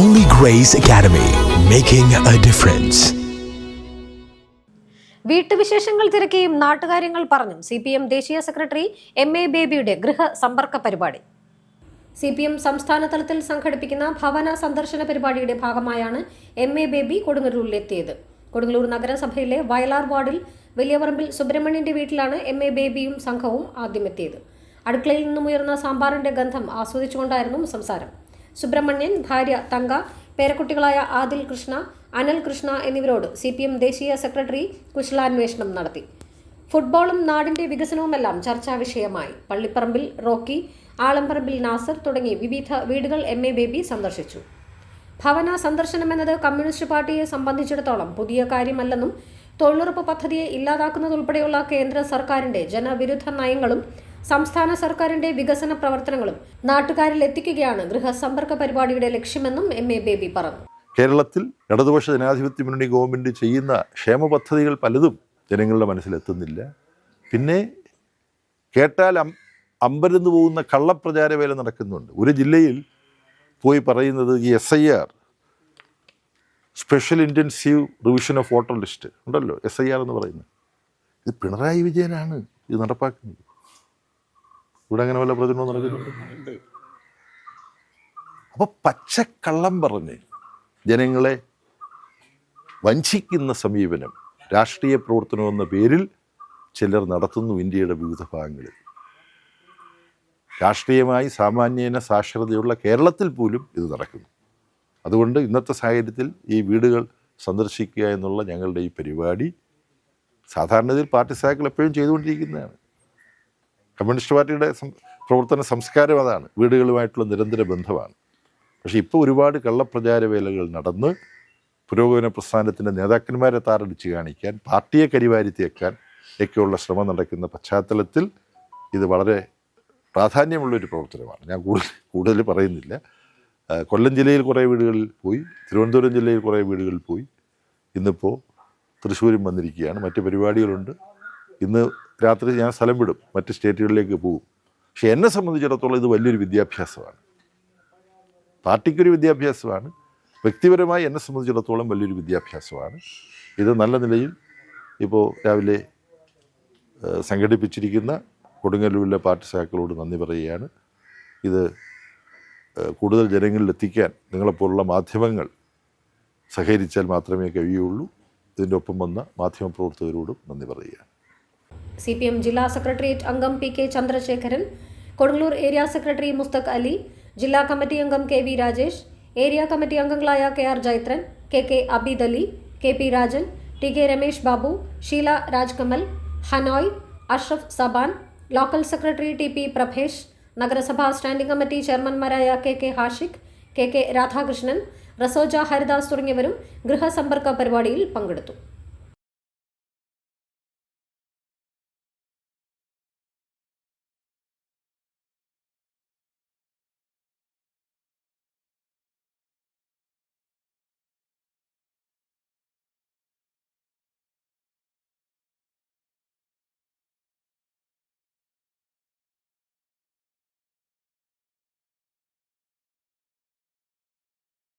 Holy Grace Academy, making a difference. വീട്ടുവിശേഷങ്ങൾ തിരക്കിയും നാട്ടുകാര്യങ്ങൾ പറഞ്ഞും സി പി എം ദേശീയ സെക്രട്ടറി എം എ ബേബിയുടെ ഗൃഹ സമ്പർക്ക പരിപാടി. സി പി എം സംസ്ഥാന തലത്തിൽ സംഘടിപ്പിക്കുന്ന ഭവന സന്ദർശന പരിപാടിയുടെ ഭാഗമായാണ് എം എ ബേബി കൊടുങ്ങല്ലൂരിൽ എത്തിയത് കൊടുങ്ങല്ലൂർ നഗരസഭയിലെ വയലാർ വാർഡിൽ വലിയപറമ്പിൽ സുബ്രഹ്മണ്യന്റെ വീട്ടിലാണ് എം എ ബേബിയും സംഘവും ആദ്യമെത്തിയത്. അടുക്കളയിൽ നിന്നും ഉയർന്ന സാമ്പാറിന്റെ ഗന്ധം ആസ്വദിച്ചുകൊണ്ടായിരുന്നു സംസാരം. സുബ്രഹ്മണ്യൻ ഭാര്യ തങ്ക പേരക്കുട്ടികളായ ആദിൽ കൃഷ്ണ അനൽ കൃഷ്ണ എന്നിവരോട് സി പി എം ദേശീയ സെക്രട്ടറി കുശലാന്വേഷണം നടത്തി. ഫുട്ബോളും നാടിന്റെ വികസനവുമെല്ലാം ചർച്ചാ വിഷയമായി. പള്ളിപ്പറമ്പിൽ റോക്കി ആളംപറമ്പിൽ നാസർ തുടങ്ങി വിവിധ വീടുകൾ എം എ ബേബി സന്ദർശിച്ചു. ഭവന സന്ദർശനം എന്നത് കമ്മ്യൂണിസ്റ്റ് പാർട്ടിയെ സംബന്ധിച്ചിടത്തോളം പുതിയ കാര്യമല്ലെന്നും തൊഴിലുറപ്പ് പദ്ധതിയെ ഇല്ലാതാക്കുന്നതുൾപ്പെടെയുള്ള കേന്ദ്ര സർക്കാരിന്റെ ജനവിരുദ്ധ നയങ്ങളും സംസ്ഥാന സർക്കാരിന്റെ വികസന പ്രവർത്തനങ്ങളും നാട്ടുകാരിൽ എത്തിക്കുകയാണ് ഗൃഹസമ്പർക്ക പരിപാടിയുടെ ലക്ഷ്യമെന്നും എം എ ബേബി പറഞ്ഞു. കേരളത്തിൽ ഇടതുപക്ഷ ജനാധിപത്യ മുന്നണി ഗവൺമെന്റ് ചെയ്യുന്ന ക്ഷേമ പദ്ധതികൾ പലതും ജനങ്ങളുടെ മനസ്സിലെത്തുന്നില്ല. പിന്നെ കേട്ടാൽ അമ്പരന്ന് പോകുന്ന കള്ളപ്രചാരവേല നടക്കുന്നുണ്ട്. ഒരു ജില്ലയിൽ പോയി പറയുന്നത് ഈ S I R special intensive revision of voter list ഉണ്ടല്ലോ എസ് ഐ ആർ എന്ന് പറയുന്നത്. ഇത് പിണറായി വിജയനാണ് ഇത് നടപ്പാക്കുന്നത്. ഇവിടെ അങ്ങനെ വല്ല പ്രചരണവും നടക്കുന്നുണ്ട് അപ്പോൾ പച്ചക്കള്ളം പറഞ്ഞ് ജനങ്ങളെ വഞ്ചിക്കുന്ന സമീപനം രാഷ്ട്രീയ പ്രവർത്തനം എന്ന പേരിൽ ചിലർ നടത്തുന്നു ഇന്ത്യയുടെ വിവിധ ഭാഗങ്ങളിൽ. രാഷ്ട്രീയമായി സാമാന്യേന സാക്ഷരതയുള്ള കേരളത്തിൽ പോലും ഇത് നടക്കുന്നു. അതുകൊണ്ട് ഇന്നത്തെ സാഹചര്യത്തിൽ ഈ വീടുകൾ സന്ദർശിക്കുക എന്നുള്ള ഞങ്ങളുടെ ഈ പരിപാടി സാധാരണയിൽ പാർട്ടി സഹാക്കൾ എപ്പോഴും ചെയ്തുകൊണ്ടിരിക്കുന്നതാണ്. കമ്മ്യൂണിസ്റ്റ് പാർട്ടിയുടെ പ്രവർത്തന സംസ്കാരം അതാണ്. വീടുകളുമായിട്ടുള്ള നിരന്തര ബന്ധമാണ്. പക്ഷേ ഇപ്പോൾ ഒരുപാട് കള്ളപ്രചാര വേലകൾ നടന്ന് പുരോഗമന പ്രസ്ഥാനത്തിന്റെ നേതാക്കന്മാരെ താറടിച്ച് കാണിക്കാൻ പാർട്ടിയെ കരിവാരിത്തേക്കാൻ ഒക്കെയുള്ള ശ്രമം നടക്കുന്ന പശ്ചാത്തലത്തിൽ ഇത് വളരെ പ്രാധാന്യമുള്ളൊരു പ്രവർത്തനമാണ്. ഞാൻ കൂടുതൽ കൂടുതൽ പറയുന്നില്ല. കൊല്ലം ജില്ലയിൽ കുറേ വീടുകളിൽ പോയി തിരുവനന്തപുരം ജില്ലയിൽ കുറേ വീടുകളിൽ പോയി. ഇന്നിപ്പോൾ തൃശ്ശൂരും വന്നിരിക്കുകയാണ്. മറ്റ് പരിപാടികളുണ്ട്. ഇന്ന് രാത്രി ഞാൻ സ്ഥലം വിടും മറ്റ് സ്റ്റേറ്റുകളിലേക്ക് പോകും പക്ഷെ എന്നെ സംബന്ധിച്ചിടത്തോളം ഇത് വലിയൊരു വിദ്യാഭ്യാസമാണ്. പാർട്ടിക്കൊരു വിദ്യാഭ്യാസമാണ് വ്യക്തിപരമായി എന്നെ സംബന്ധിച്ചിടത്തോളം വലിയൊരു വിദ്യാഭ്യാസമാണ്. ഇത് നല്ല നിലയിൽ ഇപ്പോൾ രാവിലെ സംഘടിപ്പിച്ചിരിക്കുന്ന കൊടുങ്ങല്ലൂരിലെ പാർട്ടി സഹാക്കളോട് നന്ദി പറയുകയാണ്. ഇത് കൂടുതൽ ജനങ്ങളിൽ എത്തിക്കാൻ നിങ്ങളെപ്പോലുള്ള മാധ്യമങ്ങൾ സഹകരിച്ചാൽ മാത്രമേ കഴിയുള്ളൂ. ഇതിന്റെ ഒപ്പം വന്ന മാധ്യമപ്രവർത്തകരോടും നന്ദി പറയുകയാണ്. സി പി എം ജില്ലാ സെക്രട്ടേറിയറ്റ് അംഗം P K Chandrasekharan Kodungallur area secretary Mushtaq Ali ജില്ലാ കമ്മിറ്റി അംഗം K V Rajesh area committee അംഗങ്ങളായ K R Jaithran K K Abid Ali K P Rajan T K Ramesh Babu Sheela Rajkamal Hanoi Ashraf Saban local secretary T P Prabhesh നഗരസഭാ standing committee ചെയർമാൻമാരായ K K Hashiq K K Radhakrishnan റസോജ Haridas തുടങ്ങിയവരും ഗൃഹസമ്പർക്ക പരിപാടിയിൽ പങ്കെടുത്തു.